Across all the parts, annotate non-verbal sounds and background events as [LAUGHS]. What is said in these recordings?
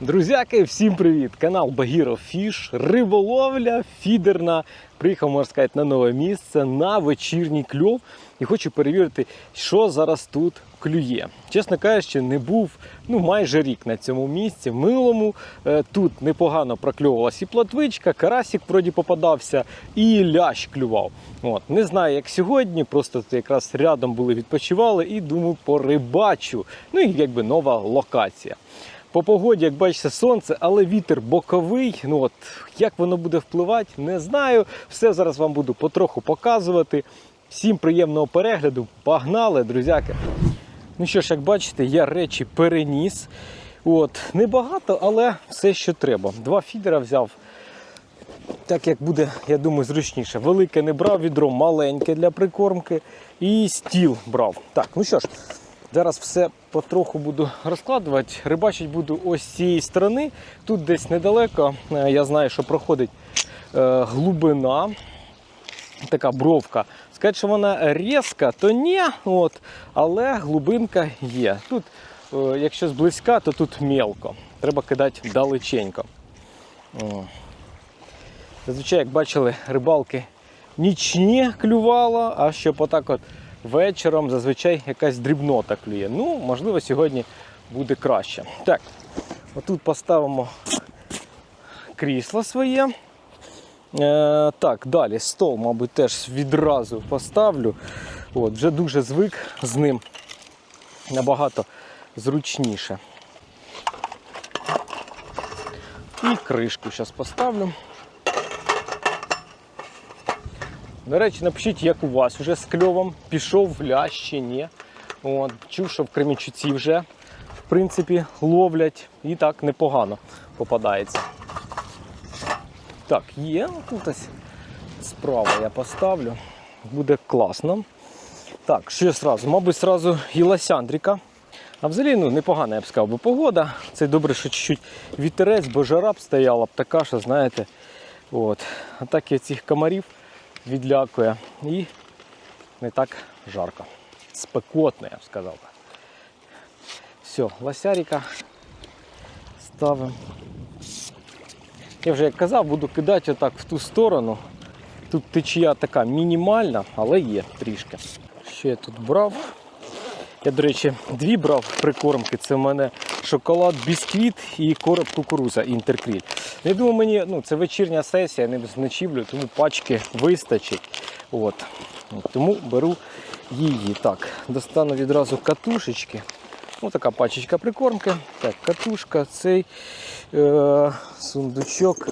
Друзяки, всім привіт! Канал Багіро Фіш, риболовля фідерна. Приїхав, можна сказати, на нове місце на вечірній кльов і хочу перевірити, що зараз тут клює. Чесно кажучи, не був ну, майже рік на цьому місці. В минулому е, тут непогано прокльовувалася і плотвичка, карасик вроді попадався, і лящ клював. От. Не знаю, як сьогодні, просто тут якраз рядом були відпочивали і думаю, порибачу. Ну і якби нова локація. По погоді, як бачите, сонце, але вітер боковий. Ну от як воно буде впливати, не знаю. Все зараз вам буду потроху показувати. Всім приємного перегляду. Погнали, друзяки. Ну що ж, як бачите, я речі переніс. От, небагато, але все, що треба. Два фідера взяв. Так як буде, я думаю, зручніше. Велике не брав відро, маленьке для прикормки. І стіл брав. Так, ну що ж, Зараз все потроху буду розкладувати. Рибачить буду ось з цієї сторони. Тут десь недалеко. е, Я знаю, що проходить е, глибина, така бровка. Сказати, що вона різка, то ні, от, але глибинка є. Тут, е, якщо зблизька, то тут мелко. Треба кидати далеченько. Зазвичай, як бачили, рибалки нічні клювало, а щоб отак от вечором зазвичай якась дрібнота клює. Ну, можливо, сьогодні буде краще. Так, отут поставимо крісло своє. Е, так, далі стол, мабуть, теж відразу поставлю. От, вже дуже звик з ним. Набагато зручніше. І кришку зараз поставлю. До речі, напишіть, як у вас вже з кльовом пішов лящ чи ні. От, чув, що в Кремічуці вже в принципі ловлять і так непогано попадається. Так, є тут ось справа я поставлю. Буде класно. Так, що зразу? Мабуть, зразу і лосяндрика. А взагалі ну, непогана, я б сказав, бо погода. Це добре, що чуть-чуть вітерець, бо жара б стояла б така, що знаєте. От. А так я цих комарів відлякує і не так жарко. Спекотно, я б сказав. Все, лосярика ставимо. Я вже як казав, буду кидати отак в ту сторону. Тут течія така мінімальна, але є трішки. Що я тут брав? Я, до речі, дві брав прикормки. Це в мене шоколад, бісквіт і короб кукуруза інтеркріль. Я думаю, мені ну, це вечірня сесія, не зночівлю, тому пачки вистачить. От, Тому беру її. Так, достану відразу катушечки. Ось така пачечка прикормки. Так, катушка, цей е- сундучок.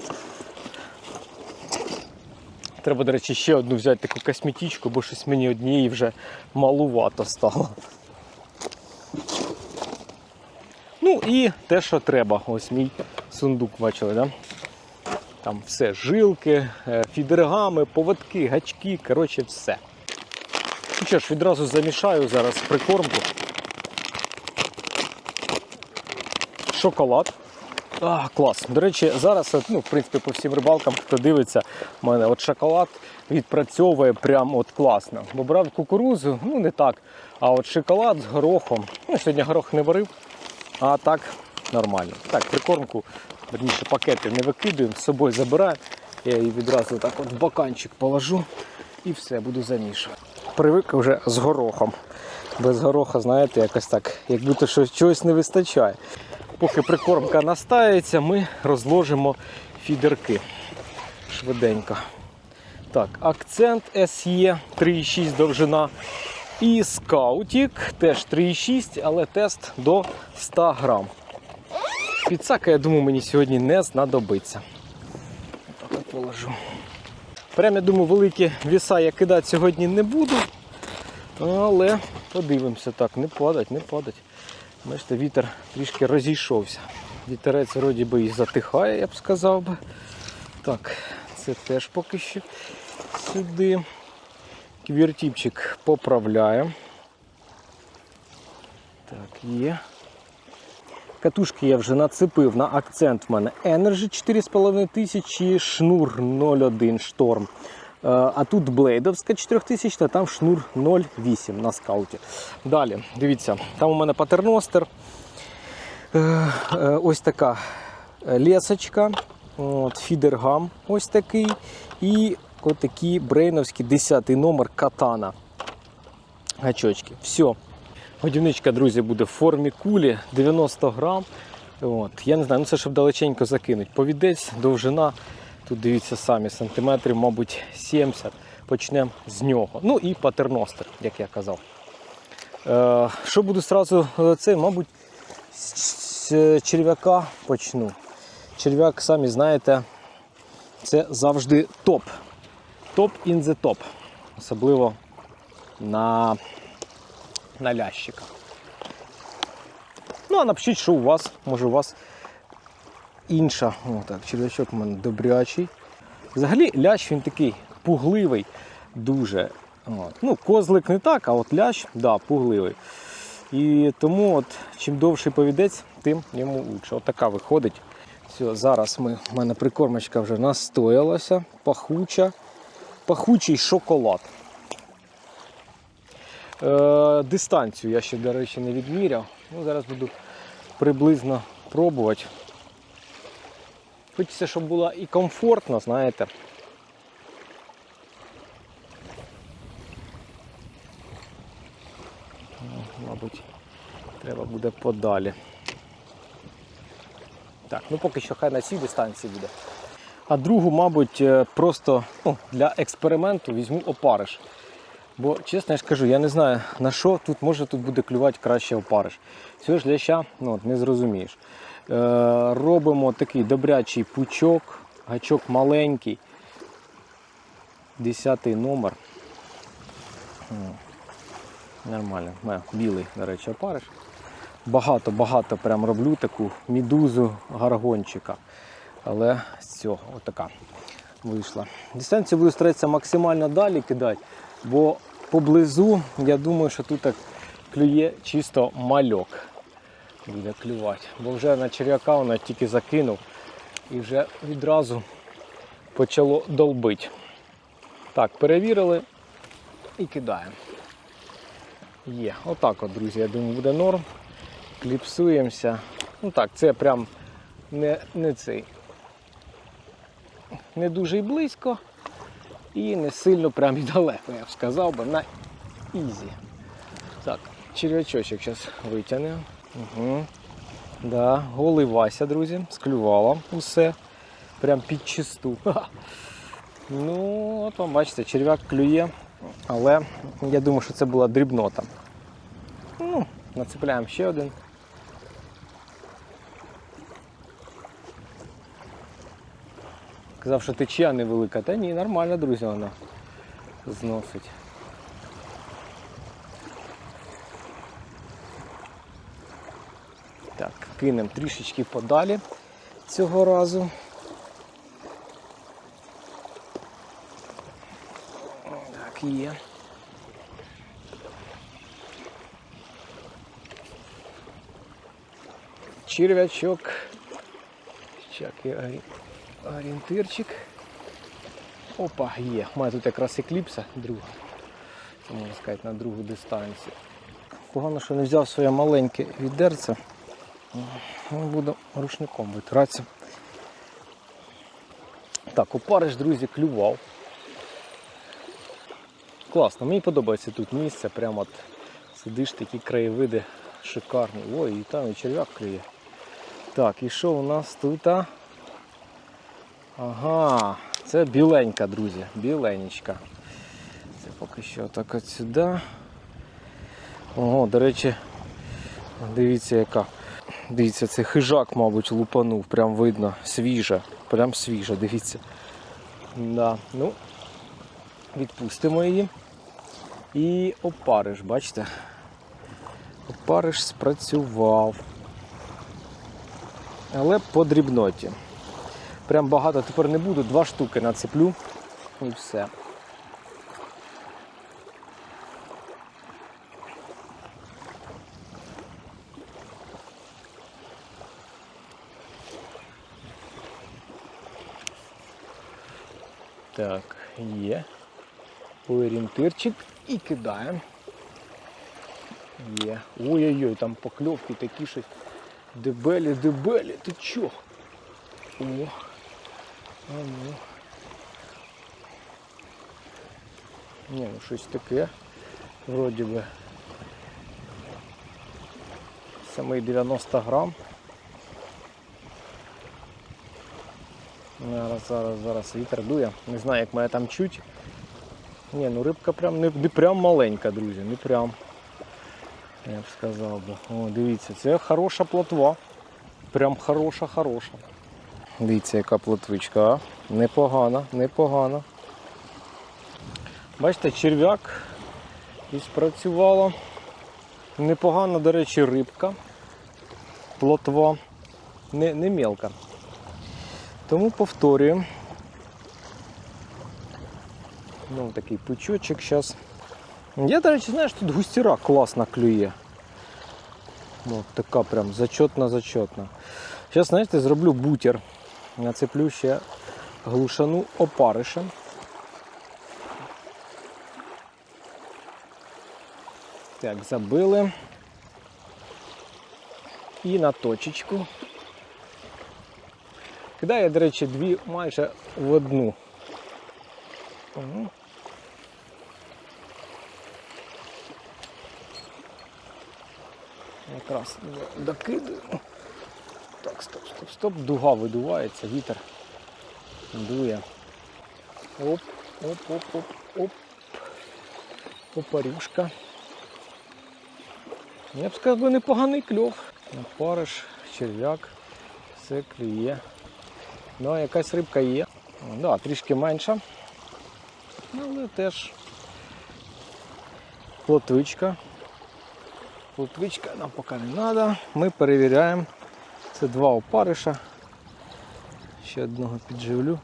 Треба, до речі, ще одну взяти таку косметичку, бо щось мені однієї вже малувато стало. Ну і те, що треба. Ось мій сундук, бачили, да? Там все, жилки, е, фідергами, поводки, гачки, коротше, все. Ну що ж, відразу замішаю зараз прикормку. Шоколад. А, клас. До речі, зараз, ну, в принципі, по всім рибалкам, хто дивиться, у мене от шоколад відпрацьовує прям от класно. Бо брав кукурузу, ну не так. А от шоколад з горохом. Ну, сьогодні горох не варив, а так нормально. Так, прикормку, верніше пакети не викидуємо, з собою забираю. Я її відразу так от в баканчик положу і все, буду замішувати. Привик вже з горохом. Без гороха, знаєте, якось так, як будто щось чогось не вистачає. Поки прикормка настається, ми розложимо фідерки швиденько. Так, акцент SE 3,6 довжина. І скаутік теж 3,6, але тест до 100 грам. Підсака, я думаю, мені сьогодні не знадобиться. Так положу. Прям, я думаю, великі віса я кидати сьогодні не буду. Але подивимося так, не падать, не падать. Бачите, вітер трішки розійшовся. Вітерець вроді би і затихає, я б сказав би. Так, це теж поки що сюди. Квіртіпчик поправляємо. Так, є. Катушки я вже нацепив на акцент в мене Energy 4500, шнур 01 шторм. Е, А тут блейдовська 4000, а там шнур 0,8 на скауті. Далі, дивіться, там у мене патерностер. Е, е, ось така лесочка, фідергам ось такий. І отакі брейновські 10 номер катана. Гачочки. Все. Годівничка, друзі, буде в формі кулі 90 грам. От. Я не знаю, ну це щоб далеченько закинуть. Повідець, довжина. Тут дивіться самі, сантиметрів, мабуть, 70. Почнемо з нього. Ну і патерностер, як я казав. Е, що буду одразу це, мабуть, з черв'яка почну. Черв'як, самі знаєте, це завжди топ. Топ in the top. Особливо на, на лящика. Ну, а напишіть, що у вас, може у вас інша. О, так, черв'ячок у мене добрячий. Взагалі лящ він такий пугливий, дуже. От. Ну, козлик не так, а от лящ, да, пугливий. І тому от, чим довший повідець, тим йому лучше. От виходить. Все, зараз ми, у мене прикормочка вже настоялася, пахуча, пахучий шоколад. Е, дистанцію я ще, до речі, не відміряв. Ну, зараз буду приблизно пробувати. Хочеться, щоб було і комфортно, знаєте. Мабуть, треба буде подалі. Так, ну поки що хай на цій дистанції буде. А другу, мабуть, е, просто ну, для експерименту візьму опариш. Бо, чесно я ж кажу, я не знаю на що тут може тут буде клювати краще опариш. Цього ж ляща ну, не зрозумієш. Е, робимо такий добрячий пучок, гачок маленький. Десятий номер. Нормально. У білий, до речі, опариш. Багато-багато прям роблю таку мідузу гаргончика. Але з цього отака вийшла. Дистанцію буду старатися максимально далі кидати, бо поблизу я думаю, що тут так клює чисто мальок. Буде клювати. Бо вже на черв'яка вона тільки закинув і вже відразу почало долбити. Так, перевірили і кидаємо. Є, отак от, друзі, я думаю, буде норм. Кліпсуємося. Ну так, це прям не, не цей. Не дуже й близько і не сильно прям і далеко, я б сказав би, на ізі. Так, черв'ячочок зараз витягнемо. Угу. Да, голий Вася, друзі, склювала усе. Прям під чисту. Ну, от вам бачите, черв'як клює, але я думаю, що це була дрібнота. Ну, нацепляємо ще один. Казав, що течія невелика. Та ні, нормально, друзі, вона зносить. Так, кинемо трішечки подалі цього разу. Так, є. Черв'ячок. Чак орі- орієнтирчик. Опа, є. Мене тут якраз екліпса друга. Це можна сказати на другу дистанцію. Погано, що не взяв своє маленьке відерце. Ну, Буду рушником витиратися. Так, опариш, друзі, клював. Класно, мені подобається тут місце, прямо от сидиш, такі краєвиди шикарні. Ой, і там і черв'як клює. Так, і що у нас тут? а? Ага, це біленька, друзі, біленечка. Це поки що так от сюди. Ого, до речі, дивіться яка. Дивіться, це хижак, мабуть, лупанув, прям видно, свіжа, прям свіжа, дивіться. Да. Ну, відпустимо її. І опариш, бачите? Опариш спрацював. Але по дрібноті. Прям багато тепер не буду, два штуки нацеплю і все. Так, є. Орієнтирчик і кидаємо. Є. Ой-ой-ой, там покльовки такі щось Дебелі, дебелі, ти чо? О. А ну. Ні, ну щось таке. Вроді би. Самий 90 грам. Зараз, зараз, зараз вітер дує. Не знаю, як мене там чуть. Ні, ну рибка прям не, не прям маленька, друзі, не прям. Я б сказав би. О, дивіться, це хороша плотва. Прям хороша, хороша. Дивіться, яка плотвичка, а? Непогана, непогана. Бачите, черв'як і спрацювала. Непогана, до речі, рибка. Плотва. Не, не мелка. Тому повторюємо. Ну, такий пучочок зараз. Я, до речі, знаєш, тут густіра класно клює. От така прям зачетна зачетна. Зараз, знаєте, зроблю бутер. Нацеплю ще глушану опаришем. Так, забили. І на точечку. Кидаю, я, до речі, дві майже в одну. Якраз докидую. Так, стоп, стоп, стоп. Дуга видувається, вітер дує. Оп, оп, оп, оп, оп. Опарюшка. Я б сказав, непоганий кльов. Опариш, черв'як, все клює. Ну, якась рибка є. Да, трішки менша. Але теж плотвичка. Плотвичка нам поки не треба. Ми перевіряємо. Це два опариша. Ще одного підживлю.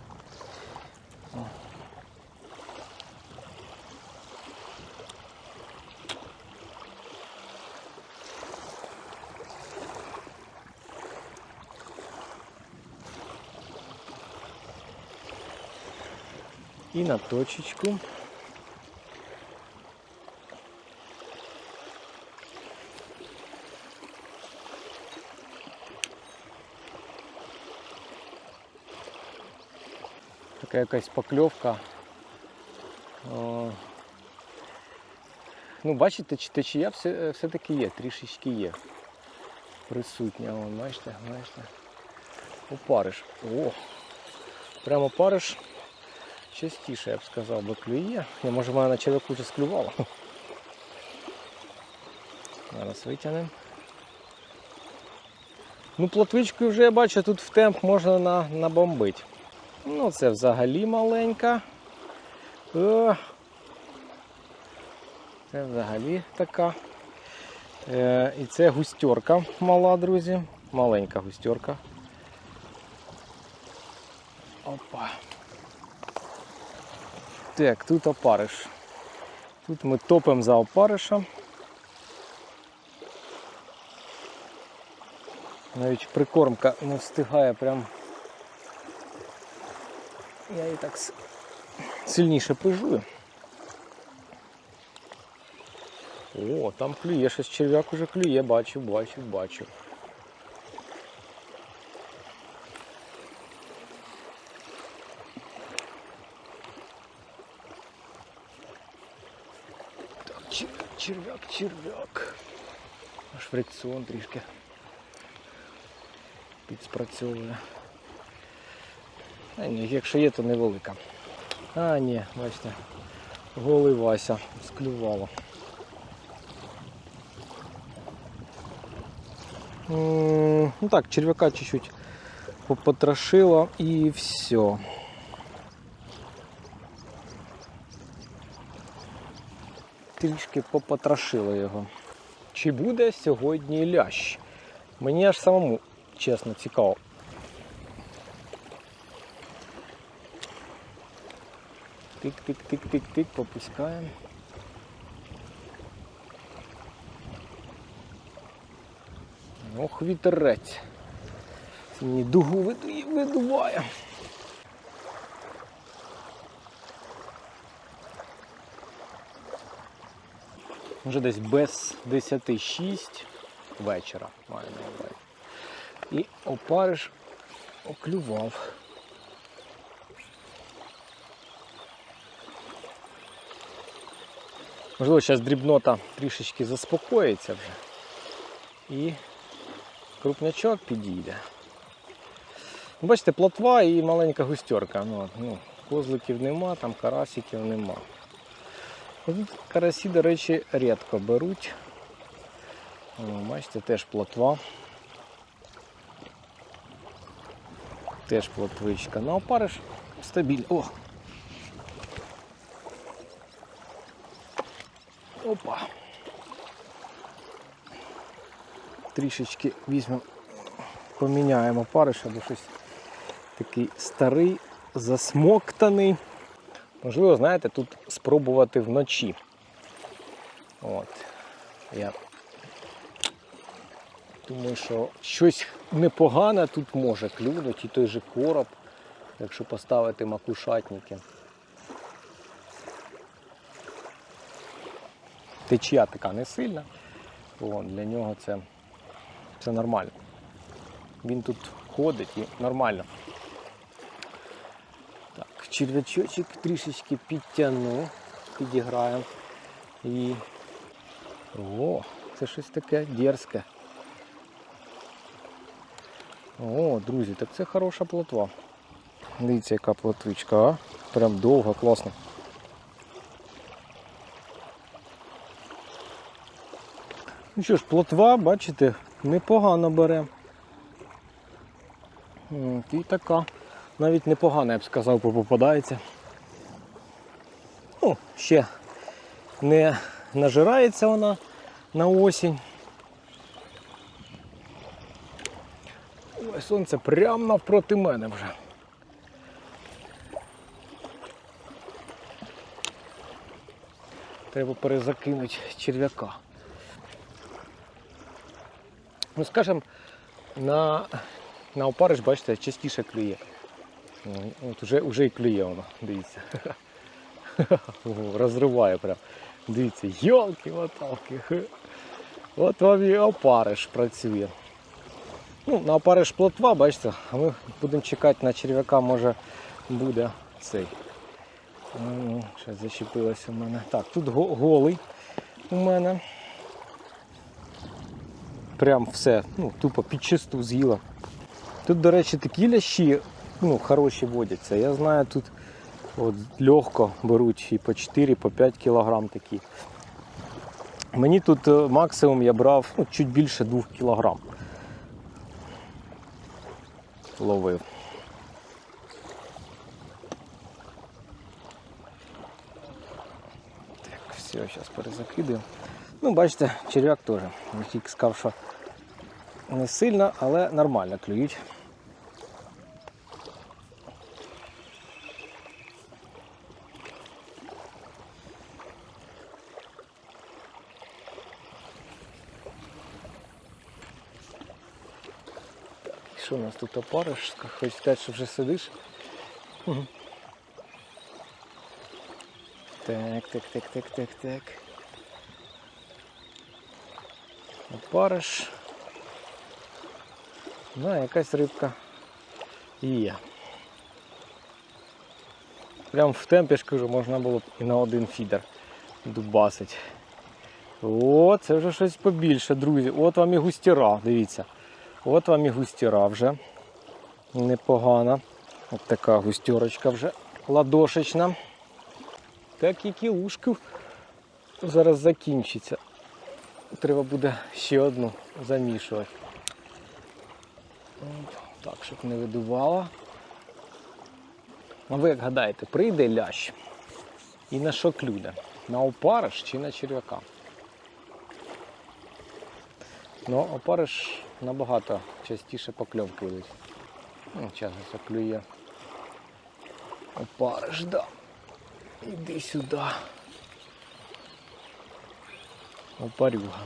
І на точечку. Така якась покльовка. О, ну, бачите, чи- течія все, все-таки є, трішечки є. Присутня, вон, бачите, бачите. Опариш. О! Прямо опариш частіше, я б сказав, бо клює. Я може в мене на черв'яку вже склювало. Зараз витягнемо. Ну, плотвичкою вже я бачу, тут в темп можна на, набомбити. Ну, це взагалі маленька. О, це взагалі така. Е, і це густерка мала, друзі. Маленька густерка. Опа. Так, тут опариш. Тут ми топимо за опариша. Навіть прикормка не встигає прям. Я її так сильніше пижую. О, там клює, щось черв'як уже клює, бачу, бачу, бачу. Так, чер- черв'як, черв'як. Аж фрикціон трішки підспрацьовує. А ні, якщо є, то невелика. А, ні, бачите, голий Вася склювало. Ну так, черв'яка чуть-чуть попотрошило і все. Трішки попотрошило його. Чи буде сьогодні лящ? Мені аж самому чесно цікаво. Тик-тик-тик-тик-тик, попускаємо. Ох, вітерець. Це Мені дугу видуває. Вже десь без 10.06 вечора увазі. І опариш оклював. Можливо, зараз дрібнота трішечки заспокоїться вже. І крупнячок підійде. Ну, Бачите, плотва і маленька густерка. Ну, ну, козликів нема, там карасиків нема. Тут карасі, до речі, рідко беруть. Бачите, теж плотва. Теж плотвичка. На опариш стабільно. О! Опа. Трішечки візьмемо, поміняємо париш, або щось такий старий, засмоктаний. Можливо, знаєте, тут спробувати вночі. От. Я думаю, що щось непогане тут може клюнути, і той же короб, якщо поставити макушатники. Течія така не сильна, О, для нього це, це нормально. Він тут ходить і нормально. Так, черв'ячочок трішечки підтягну, підіграємо. І. О, це щось таке дерзке. О, друзі, так це хороша плотва. Дивіться, яка плотвичка, а? Прям довга, класно. Ну що ж, плотва, бачите, непогано бере. І така. Навіть непогана, я б сказав, попадається. Ну, ще не нажирається вона на осінь. Ой, сонце прямо навпроти мене вже. Треба перезакинути черв'яка. Ну, скажем, на, на опариш, бачите, частіше клює. Ой, От уже, уже і клює воно, дивіться. [LAUGHS] Розриває прям. Дивіться, йолки моталки От вам і опариш працює. Ну, на опариш плотва, бачите, а ми будемо чекати на черв'яка, може буде цей. Ну, Щось зачепилося в мене. Так, тут голий у мене. Прям все, ну, тупо під чисту з'їла. Тут, до речі, такі лящі ну, хороші водяться. Я знаю, тут от, легко беруть і по 4, по 5 кілограм такі. Мені тут е, максимум я брав ну, чуть більше 2 кілограм. Ловив. Так, все, зараз перезакидаю. Ну, бачите, черв'як теж. Я тільки сказав, що не сильно, але нормально клюють. Що у нас тут опариш? Хоч сказати, що вже сидиш. Так, так, так, так, так, так. Опариш. Ну, якась рибка є. Прям в темпі ж кажу, можна було б і на один фідер дубасить. О, це вже щось побільше, друзі. От вам і густіра, дивіться. От вам і густіра вже. Непогана. От така густьорочка вже ладошечна. Так і кілушку зараз закінчиться. Треба буде ще одну замішувати. Щоб не видувало. А ви як гадаєте, прийде лящ і на що клюне? На опариш чи на черв'яка? Ну, опариш набагато частіше покльовки йдуть. Ну, зараз. Опариш, да. Іди сюди. Опарюга.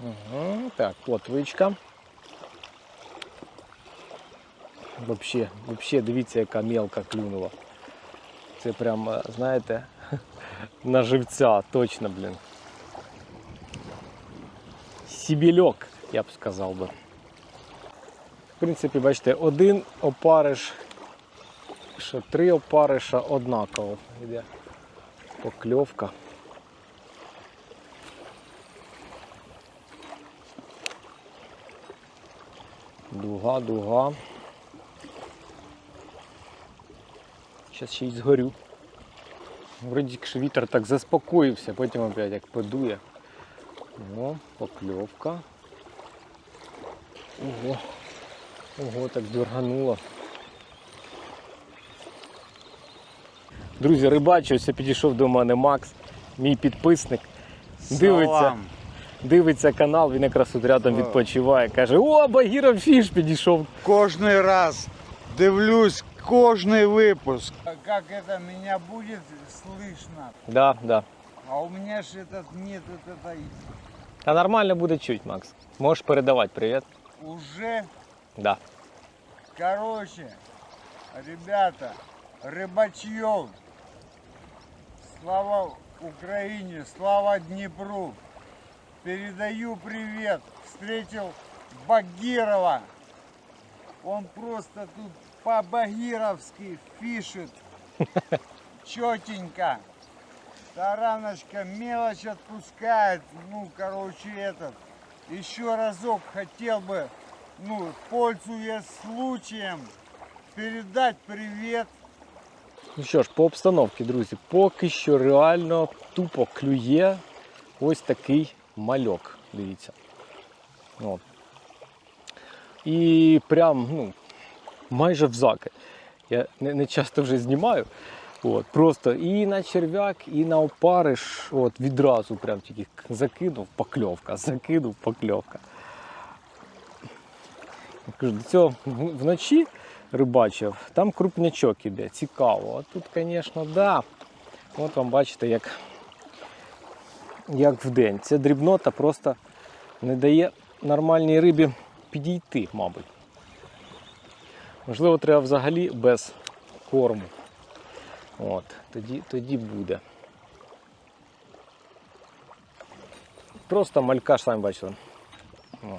Угу. Так, плотвичка. Вообще, вообще, дивіться, яка мелка клюнула. Це прям, е, знаєте, [LAUGHS] на живця, точно, блін. Сібільок, я б сказав би. В принципі, бачите, один опариш, ще три опариша однаково йде. Покльовка. Дуга, дуга. Зараз ще й згорю. Вроді вітер так заспокоївся, потім опять як подує. О, покльовка. Ого. Ого, так дергануло. Друзі, рибачу, ось підійшов до мене Макс, мій підписник. Дивиться, дивиться канал, він якраз тут рядом відпочиває. Каже, о, Багіров фіш підійшов. Кожний раз дивлюсь кожний випуск. А Как это меня будет слышно? Да, да. А у меня же этот нет, вот это Та нормально буде чуть, Макс. Можеш передавати привіт. уже, Да. короче, ребята, рыбачьев, слава Украине, слава Днепру. Передаю привет. Встретил Багирова. Он просто тут по-багировски фишет. [LAUGHS] Четенько. Тараночка мелочь отпускает. Ну, короче, этот. Еще разок хотел бы, ну, пользуясь случаем, передать привет Ну що ж, по обстановці, друзі, поки що реально тупо клює ось такий мальок. Дивіться. От. І прям, ну, майже в закид. Я не, не часто вже знімаю. От, просто і на черв'як, і на опариш. От, відразу прям тільки закинув покльовка, закинув покльовка. До цього вночі рибачив, там крупнячок іде, цікаво. А тут, звісно, да. От вам бачите, як, як в день. Ця дрібнота просто не дає нормальній рибі підійти, мабуть. Можливо, треба взагалі без корму. От, тоді, тоді буде. Просто малька ж самі бачили. О.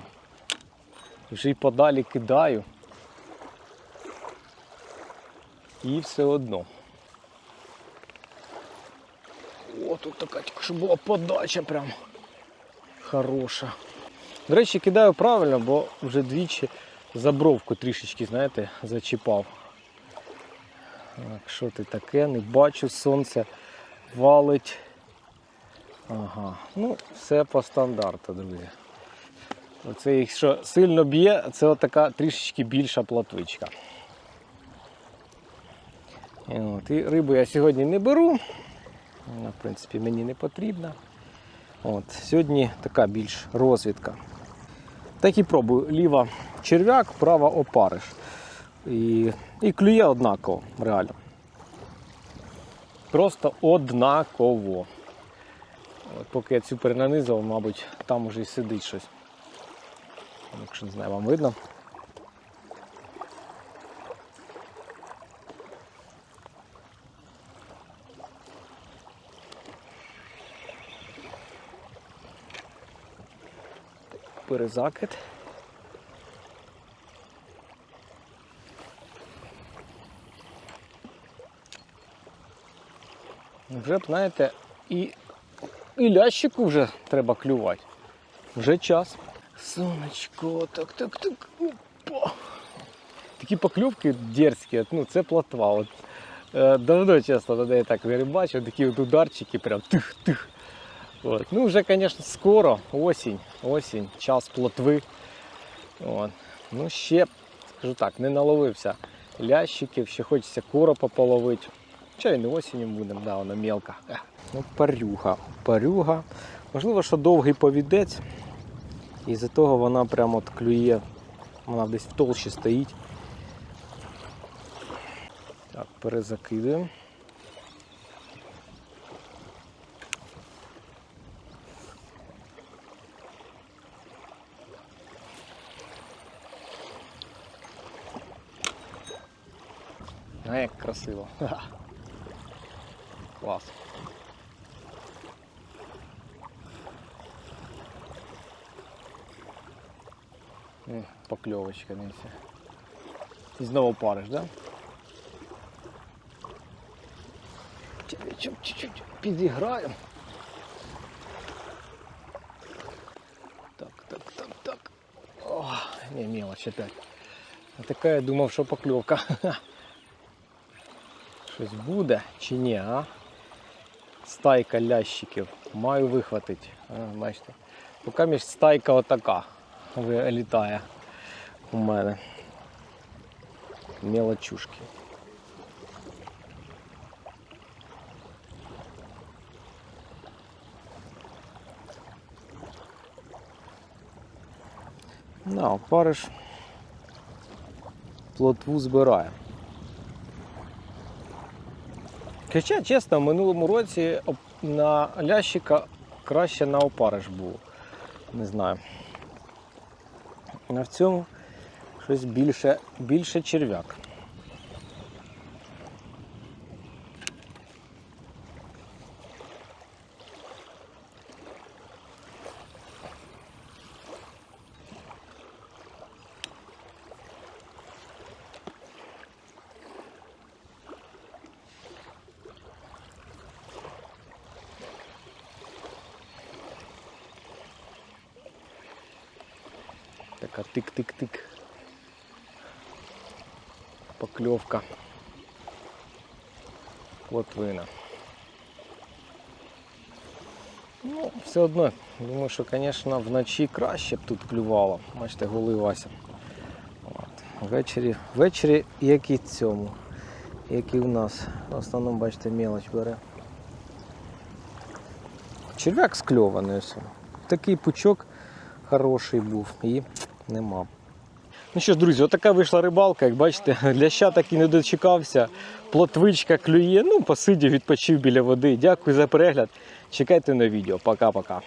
Вже й подалі кидаю. І все одно. О, тут така тільки що була подача прям хороша. До речі, кидаю правильно, бо вже двічі забровку трішечки, знаєте, зачіпав. Так, що ти таке? Не бачу, сонце валить. Ага, ну все по стандарту, друзі. Оце якщо сильно б'є, це отака трішечки більша платвичка. І От, і рибу я сьогодні не беру. Вона, в принципі, мені не потрібна. От, сьогодні така більш розвідка. Так і пробую. Ліва черв'як, права опариш. І, і клює однаково, реально. Просто однаково. От, поки я цю перенанизував, мабуть, там уже і сидить щось. Якщо не знаю, вам видно. Перезакид. Вже б, знаєте, і, і лящику вже треба клювати. Вже час. Сонечко, так, так, так. Опа. Такі поклювки дерзкі, ну це плотва. От, е, давно чесно на так не рибачив, такі от ударчики, прям тих-тих. От. Ну вже, звісно, скоро, осінь, осінь, час плотви. От. Ну ще, скажу так, не наловився лящиків, ще хочеться коропа половити. Чай не осінню будемо, да, вона мелка. Ну, парюга. Парюга. Можливо, що довгий повідець. І з-за того вона прямо от клює. Вона десь в толщі стоїть. Так, перезакидуємо. А як красиво. Ха. Клас. М, Покльовочка дивіться. І знову париш, да? Чуть-чуть чуть-чуть підіграємо. Так, так, так, так. О, не, мелочь опять. А така я думав, що покльовка. Щось буде чи ні, а? Стайка лящиків. Маю вихватити. Бачите. Поки між стайка отака ви- літає у мене. Мелочушки. На, опариш плотву збирає. Хоча, чесно, в минулому році на лящика краще на опариш було. Не знаю. А в цьому щось більше, більше черв'як. Така тик-тик-тик. Покльовка. Плотвина. Ну, все одно, думаю, що, звісно, вночі краще б тут клювало. Бачите, голий Вася. От. Ввечері, ввечері, як і цьому, як і в нас. В основному, бачите, мелоч бере. Черв'як скльований ось. Такий пучок хороший був і нема. Ну що ж, друзі, отака вийшла рибалка. Як бачите, [LAUGHS] ляща так і не дочекався. Плотвичка клює. Ну, посидів, відпочив біля води. Дякую за перегляд. Чекайте на відео. Пока-пока.